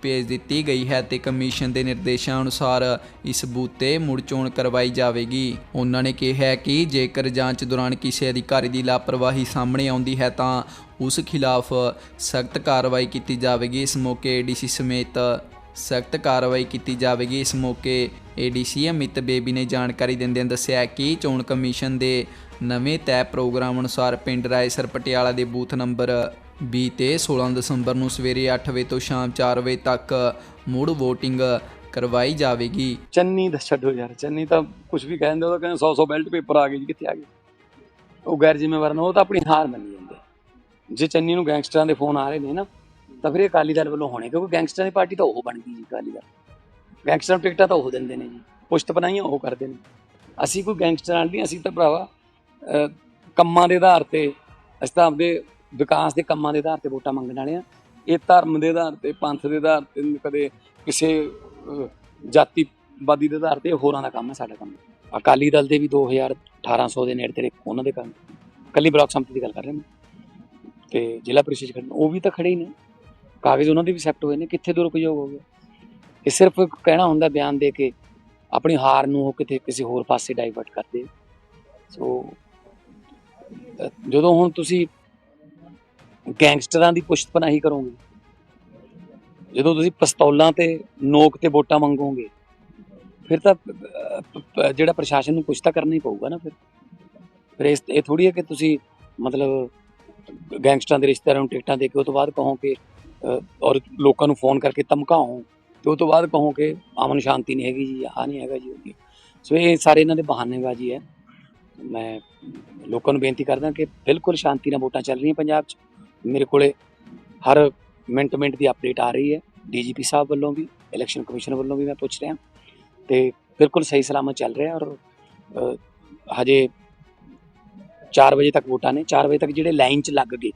S1: ਭੇਜ ਦਿੱਤੀ ਗਈ ਹੈ ਤੇ ਕਮਿਸ਼ਨ ਦੇ ਨਿਰਦੇਸ਼ਾਂ ਅਨੁਸਾਰ ਇਸ ਬੂਥ ਤੇ ਮੁੜ ਚੋਣ ਕਰਵਾਈ ਜਾਵੇਗੀ। ਉਹਨਾਂ ਨੇ ਕਿਹਾ ਕਿ ਜੇਕਰ ਜਾਂਚ ਦੌਰਾਨ ਕਿਸੇ ਅਧਿਕਾਰੀ ਦੀ ਲਾਪਰਵਾਹੀ ਸਾਹਮਣੇ ਆਉਂਦੀ ਹੈ ਤਾਂ ਉਸ ਖਿਲਾਫ ਸਖਤ ਕਾਰਵਾਈ ਕੀਤੀ ਜਾਵੇਗੀ। ਇਸ ਮੌਕੇ ਡੀਸੀ ਸਮੇਤ ਸਖਤ ਕਾਰਵਾਈ ਕੀਤੀ ਜਾਵੇਗੀ। ਇਸ ਮੌਕੇ ਏਡੀਸੀ ਅਮਿਤ ਬੇਬੀ ਨੇ ਜਾਣਕਾਰੀ ਦਿੰਦਿਆਂ ਦੱਸਿਆ ਕਿ ਚੋਣ ਕਮਿਸ਼ਨ ਦੇ ਨਵੇਂ ਤੈਅ ਪ੍ਰੋਗਰਾਮ ਅਨੁਸਾਰ ਪਿੰਡ ਰਾਏਸਰ ਪਟਿਆਲਾ ਦੇ ਬੂਥ ਨੰਬਰ 20 ਤੇ 16 ਦਸੰਬਰ ਨੂੰ ਸਵੇਰੇ 8 ਵਜੇ ਤੋਂ ਸ਼ਾਮ 4 ਵਜੇ ਤੱਕ ਮੁੜ VOTING ਕਰਵਾਈ ਜਾਵੇਗੀ।
S2: ਚੰਨੀ ਦਾ ਛੱਡੋ ਯਾਰ, ਚੰਨੀ ਤਾਂ ਕੁਝ ਵੀ ਕਹਿੰਦੇ, ਉਹ ਤਾਂ ਕਹਿੰਦੇ 100 100 ਬੈਲਟ ਪੇਪਰ ਆ ਗਏ ਜੀ, ਕਿੱਥੇ ਆ ਗਏ? ਉਹ ਗੈਰ ਜ਼ਿੰਮੇਵਾਰ ਨੇ, ਉਹ ਤਾਂ ਆਪਣੀ ਹਾਰ ਮੰਨੀ ਜਾਂਦੇ। ਜੇ ਚੰਨੀ ਨੂੰ ਗੈਂਗਸਟਰਾਂ ਦੇ ਫੋਨ ਆ ਰਹੇ ਨੇ ਨਾ, ਤਾਂ ਫਿਰ ਇਹ ਅਕਾਲੀ ਦਲ ਵੱਲੋਂ ਹੋਣੇ, ਕਿਉਂਕਿ ਗੈਂਗਸਟਰਾਂ ਦੀ ਪਾਰਟੀ ਤਾਂ ਉਹ ਬਣ ਗਈ ਜੀ, ਅਕਾਲੀ ਦਲ। ਗੈਂਗਸਟਰਾਂ ਨੂੰ ਟਿਕਟਾਂ ਤਾਂ ਉਹ ਦਿੰਦੇ ਨੇ ਜੀ ਪੁਸ਼ਤ ਬਣਾਈਆਂ ਉਹ ਕਰਦੇ ਨੇ। ਅਸੀਂ ਕੋਈ ਗੈਂਗਸਟਰਾਂ ਨਾਲ ਨਹੀਂ, ਅਸੀਂ ਤਾਂ ਭਰਾਵਾ ਕੰਮਾਂ ਦੇ ਆਧਾਰ ਤੇ, ਅਸੀਂ ਤਾਂ ਆਪਦੇ ਵਿਕਾਸ ਦੇ ਕੰਮਾਂ ਦੇ ਆਧਾਰ ਤੇ ਵੋਟਾਂ ਮੰਗਣ ਵਾਲੇ ਆ ਇਹ ਧਰਮ ਦੇ ਆਧਾਰ ਤੇ, ਪੰਥ ਦੇ ਆਧਾਰ ਤੇ, ਕਦੇ ਕਿਸੇ ਜਾਤੀਵਾਦੀ ਦੇ ਆਧਾਰ ਤੇ ਹੋਰਾਂ ਦਾ ਕੰਮ ਹੈ ਸਾਡਾ ਕੰਮ। ਅਕਾਲੀ ਦਲ ਦੇ ਵੀ 2000 1800 ਦੇ ਨੇੜੇ ਤੇੜੇ ਉਹਨਾਂ ਦੇ ਕੰਮ। ਕੱਲੀ ਬਲਾਕ ਸੰਮਤੀ ਦੀ ਗੱਲ ਕਰ ਰਹੇ ਨੇ। ਤੇ ਜ਼ਿਲ੍ਹਾ ਪ੍ਰੀਸ਼ਦ ਖੜੇ ਉਹ ਵੀ ਤਾਂ ਖੜੇ ਹੀ ਨੇ। ਕਾਗਜ਼ ਉਹਨਾਂ ਦੇ ਵੀ ਸੈਕਟ ਹੋਏ ਨੇ, ਕਿੱਥੇ ਦੁਰਉਪਯੋਗ ਹੋ ਗਿਆ ਇਹ ਸਿਰਫ ਕਹਿਣਾ ਹੁੰਦਾ ਬਿਆਨ ਦੇ ਕੇ, ਆਪਣੀ ਹਾਰ ਨੂੰ ਉਹ ਕਿਤੇ ਕਿਸੇ ਹੋਰ ਪਾਸੇ ਡਾਈਵਰਟ ਕਰਦੇ। ਸੋ ਜਦੋਂ ਹੁਣ ਤੁਸੀਂ ਗੈਂਗਸਟਰਾਂ ਦੀ ਪੁਸ਼ਤ ਪਨਾਹੀ ਕਰੋਗੇ, ਜਦੋਂ ਤੁਸੀਂ ਪਿਸਤੌਲਾਂ ਤੇ ਨੋਕ ਤੇ ਵੋਟਾਂ ਮੰਗੋਗੇ, ਫਿਰ ਤਾਂ ਜਿਹੜਾ ਪ੍ਰਸ਼ਾਸਨ ਨੂੰ ਕੁਛ ਤਾਂ ਕਰਨਾ ਹੀ ਪਊਗਾ ਨਾ ਫਿਰ। ਫਿਰ ਇਹ ਥੋੜੀ ਹੈ ਕਿ ਤੁਸੀਂ ਮਤਲਬ ਗੈਂਗਸਟਰਾਂ ਦੇ ਰਿਸ਼ਤੇਦਾਰਾਂ ਨੂੰ ਟਿਕਟਾਂ ਦੇ ਕੇ, ਉਹ ਤੋਂ ਬਾਅਦ ਕਹੋ ਕਿ ਔਰ ਲੋਕਾਂ ਨੂੰ ਫੋਨ ਕਰਕੇ ਧਮਕਾਓ, ਤੇ ਉਹ ਤੋਂ ਬਾਅਦ ਕਹੋ ਕਿ ਅਮਨ ਸ਼ਾਂਤੀ ਨਹੀਂ ਹੈਗੀ ਜੀ, ਆਹ ਨਹੀਂ ਹੈਗਾ ਜੀ ਸੋ ਇਹ ਸਾਰੇ ਇਹਨਾਂ ਦੇ ਬਹਾਨੇਬਾਜ਼ੀ ਹੈ। ਮੈਂ ਲੋਕਾਂ ਨੂੰ ਬੇਨਤੀ ਕਰਦਾ ਕਿ ਬਿਲਕੁਲ ਸ਼ਾਂਤੀ ਨਾਲ ਵੋਟਾਂ ਚੱਲ ਰਹੀਆਂ ਪੰਜਾਬ 'ਚ। ਮੇਰੇ ਕੋਲੇ ਹਰ ਮਿੰਟ ਮਿੰਟ ਦੀ ਅਪਡੇਟ ਆ ਰਹੀ ਹੈ। ਡੀਜੀਪੀ ਸਾਹਿਬ ਵੱਲੋਂ ਵੀ, ਇਲੈਕਸ਼ਨ ਕਮਿਸ਼ਨ ਵੱਲੋਂ ਵੀ ਮੈਂ ਪੁੱਛ ਰਿਹਾ। ਤੇ ਬਿਲਕੁਲ ਸਹੀ ਸਲਾਮਤ ਚੱਲ ਰਿਹਾ ਔਰ ਹਜੇ 4 ਵਜੇ ਤੱਕ ਵੋਟਾਂ ਨੇ 4 ਵਜੇ ਤੱਕ ਜਿਹੜੇ ਲਾਈਨ 'ਚ ਲੱਗ ਗਏ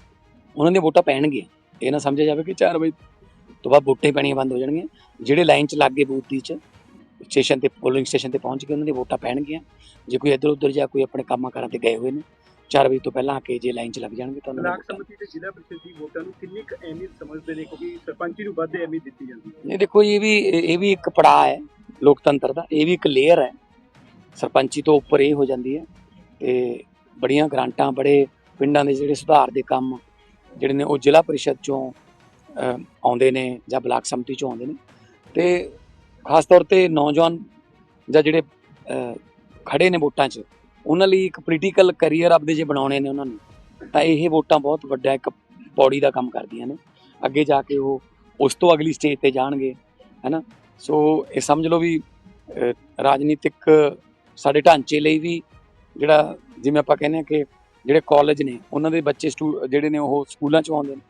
S2: ਉਹਨਾਂ ਦੀਆਂ ਵੋਟਾਂ ਪੈਣਗੀਆਂ। ਇਹ ਨਾ ਸਮਝਿਆ ਜਾਵੇ ਕਿ 4 ਵਜੇ ਤੋਂ ਬਾਅਦ ਵੋਟਾਂ ਪੈਣੀਆਂ ਬੰਦ ਹੋ ਜਾਣਗੀਆਂ। ਜਿਹੜੇ ਲਾਈਨ 'ਚ ਲੱਗ ਗਏ ਬੂਥ ਦੀ 'ਚ ਸਟੇਸ਼ਨ ਤੇ ਪੋਲਿੰਗ ਸਟੇਸ਼ਨ ਤੇ ਪਹੁੰਚ ਕੇ ਉਹਨਾਂ ਦੀਆਂ ਵੋਟਾਂ ਪੈਣਗੀਆਂ। ਜੇ ਕੋਈ ਇੱਧਰ ਉੱਧਰ ਜਾਂ ਕੋਈ ਆਪਣੇ ਕੰਮਾਂ ਕਾਰਾਂ ਤੇ ਗਏ ਹੋਏ ਨੇ 4 ਵਜੇ ਤੋਂ ਪਹਿਲਾਂ ਆ ਕੇ ਜੇ ਲਾਈਨ 'ਚ ਲੱਗ ਜਾਣਗੇ ਤਾਂ ਉਹਨਾਂ
S3: ਬਲਾਕ ਸਮਿਤੀ ਤੇ ਜ਼ਿਲ੍ਹਾ ਪ੍ਰੀਸ਼ਦ ਦੀ ਵੋਟਾਂ ਨੂੰ ਕਿੰਨੀ ਕੁ ਅਹਿਮੀਅਤ ਸਮਝਦੇ ਨੇ? ਕਿਉਂਕਿ ਸਰਪੰਚੀ ਨੂੰ ਵੱਧ ਅਹਿਮੀਅਤ ਦਿੱਤੀ ਜਾਂਦੀ ਹੈ।
S2: ਨਹੀਂ ਦੇਖੋ ਇਹ ਵੀ ਇਹ ਵੀ ਇੱਕ ਪੜਾਅ ਹੈ ਲੋਕਤੰਤਰ ਦਾ ਇਹ ਵੀ ਇੱਕ ਲੇਅਰ ਹੈ। ਸਰਪੰਚੀ ਤੋਂ ਉੱਪਰ ਇਹ ਹੋ ਜਾਂਦੀ ਹੈ ਤੇ ਬੜੀਆਂ ਗ੍ਰਾਂਟਾਂ ਬੜੇ ਪਿੰਡਾਂ ਦੇ ਜਿਹੜੇ ਸੁਧਾਰ ਦੇ ਕੰਮ ਜਿਹੜੇ ਨੇ ਉਹ ਜ਼ਿਲ੍ਹਾ ਪਰਿਸ਼ਦ ਚੋਂ ਆਉਂਦੇ ਨੇ ਜਾਂ ਬਲਾਕ ਸਮਿਤੀ ਚੋਂ ਆਉਂਦੇ ਨੇ। ਤੇ ਖਾਸ ਤੌਰ ਤੇ ਨੌਜਵਾਨ ਜਾਂ ਜਿਹੜੇ ਅਹ, ਖੜੇ ਨੇ ਵੋਟਾਂ 'ਚ ਉਹਨਾਂ ਲਈ ਇੱਕ ਪੋਲੀਟੀਕਲ ਕੈਰੀਅਰ ਆਪਦੇ ਜੇ ਬਣਾਉਣੇ ਨੇ ਉਹਨਾਂ ਨੂੰ ਤਾਂ ਇਹ ਵੋਟਾਂ ਬਹੁਤ ਵੱਡਾ ਇੱਕ ਪੌੜੀ ਦਾ ਕੰਮ ਕਰਦੀਆਂ ਨੇ। ਅੱਗੇ ਜਾ ਕੇ ਉਹ ਉਸ ਤੋਂ ਅਗਲੀ ਸਟੇਜ ਤੇ ਜਾਣਗੇ ਹੈਨਾ? ਸੋ ਇਹ ਸਮਝ ਲਓ ਵੀ ਰਾਜਨੀਤਿਕ ਸਾਡੇ ਢਾਂਚੇ ਲਈ ਵੀ ਜਿਹੜਾ ਜਿਵੇਂ ਆਪਾਂ ਕਹਿੰਦੇ ਆ ਕਿ ਜਿਹੜੇ ਕਾਲਜ ਨੇ ਉਹਨਾਂ ਦੇ ਬੱਚੇ ਜਿਹੜੇ ਨੇ ਉਹ ਸਕੂਲਾਂ ਚੋਂ ਆਉਂਦੇ ਨੇ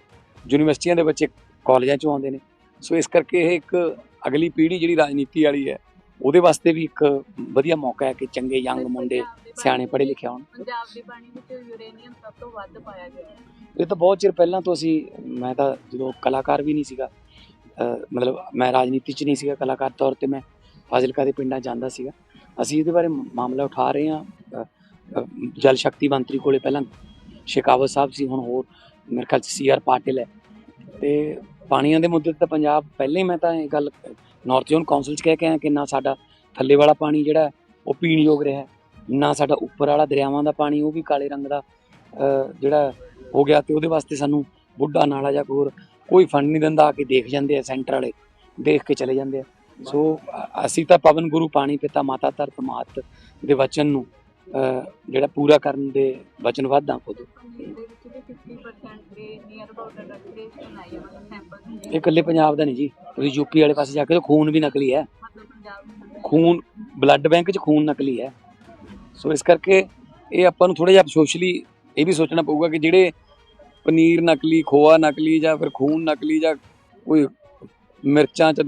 S2: ਯੂਨੀਵਰਸਿਟੀਆਂ ਦੇ ਬੱਚੇ ਕਾਲਜਾਂ ਚੋਂ ਆਉਂਦੇ ਨੇ। ਸੋ ਇਸ ਕਰਕੇ ਇਹ ਇੱਕ ਅਗਲੀ ਪੀੜ੍ਹੀ ਜਿਹੜੀ ਰਾਜਨੀਤੀ ਵਾਲੀ ਹੈ ਉਹਦੇ ਵਾਸਤੇ ਵੀ ਇੱਕ ਵਧੀਆ ਮੌਕਾ ਹੈ ਕਿ ਚੰਗੇ ਯੰਗ ਮੁੰਡੇ ਸਿਆਣੇ ਪੜ੍ਹੇ ਲਿਖੇ ਹੋਣ।
S4: ਪੰਜਾਬ ਦੇ ਪਾਣੀ ਵਿੱਚ ਯੂਰੇਨੀਅਮ ਸਭ ਤੋਂ ਵੱਧ ਪਾਇਆ ਗਿਆ ਹੈ।
S2: ਇਹ ਤਾਂ ਬਹੁਤ ਚਿਰ ਪਹਿਲਾਂ ਤੋਂ ਅਸੀਂ ਮੈਂ ਤਾਂ ਜਦੋਂ ਕਲਾਕਾਰ ਵੀ ਨਹੀਂ ਸੀਗਾ ਮਤਲਬ ਮੈਂ ਰਾਜਨੀਤੀ 'ਚ ਨਹੀਂ ਸੀਗਾ ਕਲਾਕਾਰ ਤੌਰ ਤੇ ਮੈਂ ਫਾਜ਼ਿਲਕਾ ਦੇ ਪਿੰਡਾਂ ਜਾਂਦਾ ਸੀਗਾ। ਅਸੀਂ ਇਹਦੇ ਬਾਰੇ ਮਾਮਲਾ ਉਠਾ ਰਹੇ ਹਾਂ ਜਲ ਸ਼ਕਤੀ ਮੰਤਰੀ ਕੋਲੇ ਪਹਿਲਾਂ ਸ਼ੇਕਾਵਤ ਸਾਹਿਬ ਸੀ, ਹੁਣ ਹੋਰ ਮੇਰੇ ਖਿਆਲ 'ਚ ਸੀਆਰ ਪਾਟਿਲ ਹੈ। ਤੇ ਪਾਣੀਆਂ ਦੇ ਮੁੱਦੇ ਤੇ ਤਾਂ ਪੰਜਾਬ ਪਹਿਲਾਂ ਹੀ ਮੈਂ ਤਾਂ ਇਹ ਗੱਲ ਨਾਰਥ ਜ਼ੋਨ ਕਾਉਂਸਲ 'ਚ ਕਹਿ ਕੇ ਆਇਆ ਕਿ ਨਾ ਸਾਡਾ ਥੱਲੇ ਵਾਲਾ ਪਾਣੀ ਜਿਹੜਾ ਉਹ ਪੀਣ ਯੋਗ ਰਿਹਾ, ਨਾ ਸਾਡਾ ਉੱਪਰ ਵਾਲਾ ਦਰਿਆਵਾਂ ਦਾ ਪਾਣੀ, ਉਹ ਵੀ ਕਾਲੇ ਰੰਗ ਦਾ ਜਿਹੜਾ ਹੋ ਗਿਆ ਤੇ ਉਹਦੇ ਵਾਸਤੇ ਸਾਨੂੰ ਬੁੱਢਾ ਨਾਲਾ ਜਾਂ ਹੋਰ ਕੋਈ ਫੰਡ ਨਹੀਂ ਦਿੰਦਾ, ਆ ਕੇ ਦੇਖ ਜਾਂਦੇ ਆ ਸੈਂਟਰ ਵਾਲੇ, ਦੇਖ ਕੇ ਚਲੇ ਜਾਂਦੇ ਆ। ਸੋ ਅਸੀਂ ਤਾਂ ਪਵਨ ਗੁਰੂ ਪਾਣੀ ਪਿਤਾ ਮਾਤਾ ਧਰਤ ਮਾਤ ਦੇ ਵਚਨ ਨੂੰ ਜਿਹੜਾ ਪੂਰਾ ਕਰਨ ਦੇ ਵਚਨਬੱਧ ਹਾਂ ਖੁਦ ਇਹ ਇਕੱਲੇ ਪੰਜਾਬ ਦਾ ਨਹੀਂ ਜੀ। ਤੁਸੀਂ ਯੂਪੀ ਵਾਲੇ ਪਾਸੇ ਜਾ ਕੇ ਦੇਖੋ ਖੂਨ ਵੀ ਨਕਲੀ ਹੈ। ਖੂਨ ਬਲੱਡ ਬੈਂਕ 'ਚ ਖੂਨ ਨਕਲੀ ਹੈ। ਸੋ ਇਸ ਕਰਕੇ ਇਹ ਆਪਾਂ ਨੂੰ ਥੋੜਾ ਜਿਹਾ ਸੋਸ਼ਲੀ ਇਹ ਵੀ ਸੋਚਣਾ ਪਊਗਾ ਕਿ ਜਿਹੜੇ ਪਨੀਰ ਨਕਲੀ, ਖੋਆ ਨਕਲੀ ਜਾਂ ਫਿਰ ਖੂਨ ਨਕਲੀ ਜਾਂ ਕੋਈ ਮਿਰਚਾਂ 'ਚ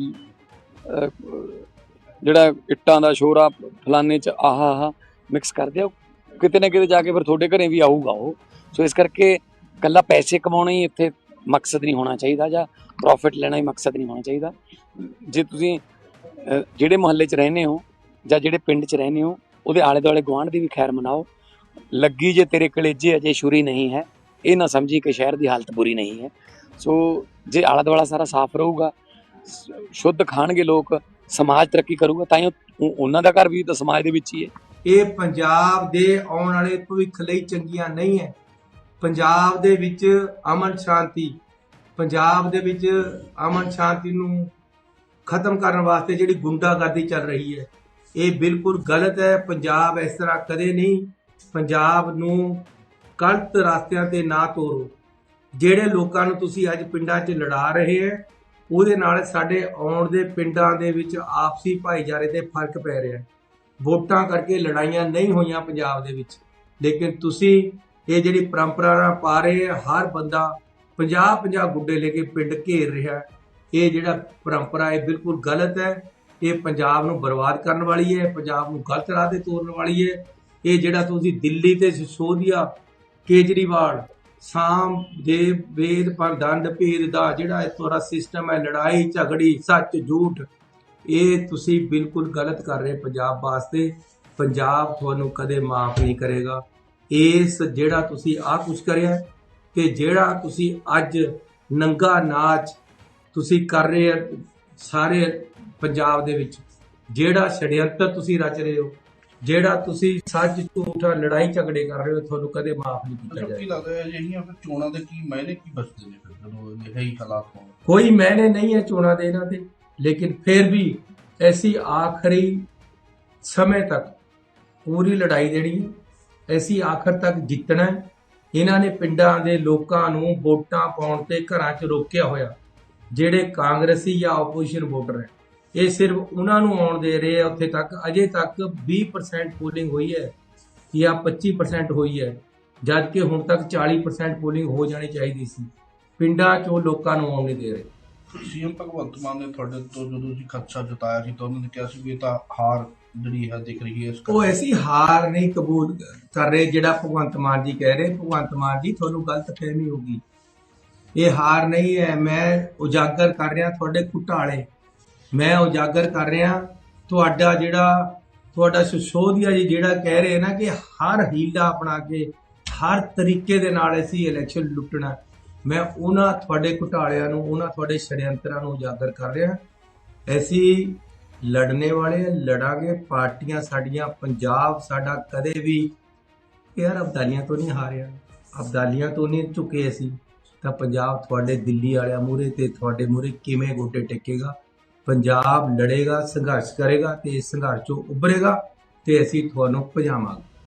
S2: ਜਿਹੜਾ ਇੱਟਾਂ ਦਾ ਸ਼ੋਰਾ ਫਲਾਣੇ 'ਚ ਆਹਾ ਆਹ ਮਿਕਸ ਕਰਦੇ ਆ। ਕਿਤੇ ਨਾ ਕਿਤੇ ਜਾ ਕੇ ਫਿਰ ਤੁਹਾਡੇ ਘਰੇ ਵੀ ਆਊਗਾ ਉਹ। ਸੋ ਇਸ ਕਰਕੇ ਕੱਲਾ ਪੈਸੇ ਕਮਾਉਣਾ ਹੀ ਇੱਥੇ ਮਕਸਦ ਨਹੀਂ ਹੋਣਾ ਚਾਹੀਦਾ ਜਾਂ ਪ੍ਰੋਫਿਟ ਲੈਣਾ ਹੀ ਮਕਸਦ ਨਹੀਂ ਹੋਣਾ ਚਾਹੀਦਾ। ਜੇ ਤੁਸੀਂ ਜਿਹੜੇ ਮੁਹੱਲੇ 'ਚ ਰਹਿੰਦੇ ਹੋ ਜਾਂ ਜਿਹੜੇ ਪਿੰਡ 'ਚ ਰਹਿੰਦੇ ਹੋ, ਉਹਦੇ ਆਲੇ ਦੁਆਲੇ ਗੁਆਂਢ ਦੀ ਵੀ ਖੈਰ ਮਨਾਓ। ਲੱਗੀ ਜੇ ਤੇਰੇ ਕਲੇਜੇ ਅਜੇ ਛੁਰੀ ਨਹੀਂ ਹੈ, ਇਹ ਨਾ ਸਮਝੀ ਕਿ ਸ਼ਹਿਰ ਦੀ ਹਾਲਤ ਬੁਰੀ ਨਹੀਂ ਹੈ। ਸੋ ਜੇ ਆਲਾ ਦੁਆਲਾ ਸਾਰਾ ਸਾਫ਼ ਰਹੂਗਾ, ਸ਼ੁੱਧ ਖਾਣਗੇ ਲੋਕ, ਸਮਾਜ ਤਰੱਕੀ ਕਰੂਗਾ, ਤਾਂ ਹੀ ਉਹਨਾਂ ਦਾ ਘਰ ਵੀ ਤਾਂ ਸਮਾਜ ਦੇ ਵਿੱਚ ਹੀ ਹੈ।
S5: ਇਹ ਪੰਜਾਬ ਦੇ ਆਉਣ ਵਾਲੇ ਭਵਿੱਖ ਲਈ ਚੰਗੀਆਂ ਨਹੀਂ ਹੈ ਪੰਜਾਬ ਦੇ ਵਿੱਚ ਅਮਨ ਸ਼ਾਂਤੀ, ਪੰਜਾਬ ਦੇ ਵਿੱਚ ਅਮਨ ਸ਼ਾਂਤੀ ਨੂੰ ਖਤਮ ਕਰਨ ਵਾਸਤੇ ਜਿਹੜੀ ਗੁੰਡਾਗਰਦੀ ਚੱਲ ਰਹੀ ਹੈ ਇਹ ਬਿਲਕੁਲ ਗਲਤ ਹੈ ਪੰਜਾਬ ਇਸ ਤਰ੍ਹਾਂ ਕਦੇ ਨਹੀਂ, ਪੰਜਾਬ ਨੂੰ ਗਲਤ ਰਸਤਿਆਂ ਤੇ ਨਾ ਤੋਰੋ। ਜਿਹੜੇ ਲੋਕਾਂ ਨੂੰ ਤੁਸੀਂ ਅੱਜ ਪਿੰਡਾਂ 'ਚ ਲੜਾ ਰਹੇ ਹੈ ਉਹਦੇ ਨਾਲ ਸਾਡੇ ਆਉਣ ਦੇ ਪਿੰਡਾਂ ਦੇ ਵਿੱਚ ਆਪਸੀ ਭਾਈਚਾਰੇ ਤੇ ਫ਼ਰਕ ਪੈ ਰਿਹਾ। ਹੈ ਵੋਟਾਂ ਕਰਕੇ ਲੜਾਈਆਂ ਨਹੀਂ ਹੋਈਆਂ ਪੰਜਾਬ ਦੇ ਵਿੱਚ। ਲੇਕਿਨ ਤੁਸੀਂ ਇਹ ਜਿਹੜੀ ਪਰੰਪਰਾ ਨਾਲ ਪਾ ਰਹੇ ਹਰ ਬੰਦਾ 50 50 ਗੁੱਡੇ ਲੈ ਕੇ ਪਿੰਡ ਘੇਰ ਰਿਹਾ। ਇਹ ਜਿਹੜਾ ਪਰੰਪਰਾ ਇਹ ਬਿਲਕੁਲ ਗਲਤ ਹੈ। ਇਹ ਪੰਜਾਬ ਨੂੰ ਬਰਬਾਦ ਕਰਨ ਵਾਲੀ ਹੈ, ਪੰਜਾਬ ਨੂੰ ਗਲਤ ਰਾਹ ਤੇ ਤੋਰਨ ਵਾਲੀ ਹੈ। ਇਹ ਜਿਹੜਾ ਤੁਸੀਂ ਦਿੱਲੀ ਤੇ ਸਿਸੋਦੀਆ, ਕੇਜਰੀਵਾਲ, ਸਾਮ ਦੇ ਵੇਦ ਪਰ ਦੰਡ ਭੇਦ ਦਾ ਜਿਹੜਾ ਇਹ ਤੁਹਾਡਾ ਸਿਸਟਮ ਹੈ, ਲੜਾਈ, ਝਗੜੀ, ਸੱਚ, ਝੂਠ ਇਹ ਤੁਸੀਂ ਬਿਲਕੁਲ ਗਲਤ ਕਰ ਰਹੇ ਪੰਜਾਬ ਵਾਸਤੇ। ਪੰਜਾਬ ਤੁਹਾਨੂੰ ਕਦੇ ਮਾਫ ਨਹੀਂ ਕਰੇਗਾ। ਇਸ ਜਿਹੜਾ ਤੁਸੀਂ ਆ ਕੁਛ ਕਰਿਆ ਕਿ ਜਿਹੜਾ ਤੁਸੀਂ ਅੱਜ ਨੰਗਾ ਨਾਚ ਤੁਸੀਂ ਕਰ ਰਹੇ ਹੋ ਸਾਰੇ ਪੰਜਾਬ ਦੇ ਵਿੱਚ ਜਿਹੜਾ ਛੜਯੰਤਰ ਤੁਸੀਂ ਰਚ ਰਹੇ ਹੋ ਜਿਹੜਾ ਤੁਸੀਂ ਸੱਚ ਝੂਠ ਲੜਾਈ ਝਗੜੇ ਕਰ ਰਹੇ ਹੋ ਤੁਹਾਨੂੰ ਕਦੇ ਮਾਫ ਨਹੀਂ ਕੀਤਾ
S6: ਅੱਛਾ ਕੀ
S5: ਜਾਏਗਾ।
S6: ਲੱਗਦਾ ਹੈ ਅਜਿਹੀਆਂ ਫਿਰ ਚੋਣਾਂ ਦੇ ਕੀ ਮਾਇਨੇ ਕੀ ਬਚਦੇ ਨੇ ਫਿਰ? ਜਦੋਂ ਅਜਿਹੇ ਹੀ ਹਾਲਾਤ ਹੋਣ।
S5: ਕੋਈ ਮੈਨੇ ਨਹੀਂ ਹੈ ਚੋਣਾਂ ਦੇ ਇਹਨਾਂ ਤੇ ਲੇਕਿਨ ਫਿਰ ਵੀ ਐਸੀ ਆਖਰੀ ਸਮੇਂ ਤੱਕ ਪੂਰੀ ਲੜਾਈ ਦੇਣੀ ਹੈ ਐਸੀ ਆਖਰ ਤੱਕ ਜਿੱਤਣਾ ਹੈ ਇਹਨਾਂ ਨੇ ਪਿੰਡਾਂ ਦੇ ਲੋਕਾਂ ਨੂੰ ਵੋਟਾਂ ਪਾਉਣ ਤੇ ਘਰਾਂ 'ਚ ਰੋਕਿਆ ਹੋਇਆ ਜਿਹੜੇ ਕਾਂਗਰਸੀ ਜਾਂ ਆਪੋਜੀਸ਼ਨ ਵੋਟਰ ਹੈ ਇਹ ਸਿਰਫ ਉਹਨਾਂ ਨੂੰ ਆਉਣ ਦੇ ਰਹੇ ਆ ਉੱਥੇ ਤੱਕ ਅਜੇ ਤੱਕ 20% ਪੋਲਿੰਗ ਹੋਈ ਹੈ ਜਾਂ 25% ਹੋਈ ਹੈ ਜਦ ਕਿ ਹੁਣ ਤੱਕ 40% ਪੋਲਿੰਗ ਹੋ ਜਾਣੀ ਚਾਹੀਦੀ ਸੀ ਪਿੰਡਾਂ 'ਚੋਂ ਲੋਕਾਂ ਨੂੰ ਆਉਣ ਨਹੀਂ ਦੇ ਰਹੇ
S6: ਸੀਐਮ ਭਗਵੰਤ ਮਾਨ ਨੇ ਤੁਹਾਡੇ ਤੋਂ ਜਦੋਂ ਤੁਸੀਂ ਖਦਸ਼ਾ ਜਤਾਇਆ ਸੀ ਤਾਂ ਉਹਨਾਂ ਨੇ ਕਿਹਾ ਸੀ ਵੀ ਇਹ ਤਾਂ ਹਾਰ ਜਿਹੜੀ ਹੈ ਦਿਖ ਰਹੀ ਹੈ ਇਸ
S5: ਉਹ ਐਸੀ ਹਾਰ ਨਹੀਂ ਕਬੂਲ ਕਰ ਰਹੇ ਜਿਹੜਾ ਭਗਵੰਤ ਮਾਨ ਜੀ ਕਹਿ ਰਹੇ। ਭਗਵੰਤ ਮਾਨ ਜੀ, ਤੁਹਾਨੂੰ ਗਲਤ ਫਹਿਮੀ ਹੋਗੀ ਇਹ ਹਾਰ ਨਹੀਂ ਹੈ। ਮੈਂ ਉਜਾਗਰ ਕਰ ਰਿਹਾ ਤੁਹਾਡੇ ਘੁਟਾਲੇ। ਮੈਂ ਉਜਾਗਰ ਕਰ ਰਿਹਾ ਤੁਹਾਡਾ ਜਿਹੜਾ, ਤੁਹਾਡਾ ਸੁਸ਼ੋਧਿਆ ਜੀ, ਜਿਹੜਾ ਕਹਿ ਰਹੇ ਨਾ ਕਿ ਹਰ ਹੀਲਾ ਅਪਣਾ ਕੇ, ਹਰ ਤਰੀਕੇ ਦੇ ਨਾਲ ਅਸੀਂ ਇਲੈਕਸ਼ਨ ਲੁੱਟਣਾ। ਮੈਂ ਉਹਨਾਂ ਤੁਹਾਡੇ ਘੁਟਾਲਿਆਂ ਨੂੰ, ਉਹਨਾਂ ਤੁਹਾਡੇ ਛੜਯੰਤਰਾਂ ਨੂੰ ਉਜਾਗਰ ਕਰ ਰਿਹਾ ਐਸੀ ਲੜਨੇ ਵਾਲੇ, ਲੜਾਂਗੇ, ਪਾਰਟੀਆਂ ਸਾਡੀਆਂ, ਪੰਜਾਬ ਸਾਡਾ ਕਦੇ ਵੀ ਯਾਰ ਅਬਦਾਲੀਆਂ ਤੋਂ ਨਹੀਂ ਹਾਰਿਆ। ਅਬਦਾਲੀਆਂ ਤੋਂ ਨਹੀਂ ਝੁਕੇ ਅਸੀਂ। ਤਾਂ ਪੰਜਾਬ ਤੁਹਾਡੇ ਦਿੱਲੀ ਵਾਲਿਆਂ ਮੂਹਰੇ ਤੇ ਤੁਹਾਡੇ ਮੂਹਰੇ ਕਿਵੇਂ ਗੋਡੇ ਟੇਕੇਗਾ? ਪੰਜਾਬ ਲੜੇਗਾ, ਸੰਘਰਸ਼ ਕਰੇਗਾ ਤੇ ਇਸ ਸੰਘਰਸ਼ ਚੋਂ ਉੱਭਰੇਗਾ ਤੇ ਅਸੀਂ ਤੁਹਾਨੂੰ ਭਜਾਵਾਂਗੇ।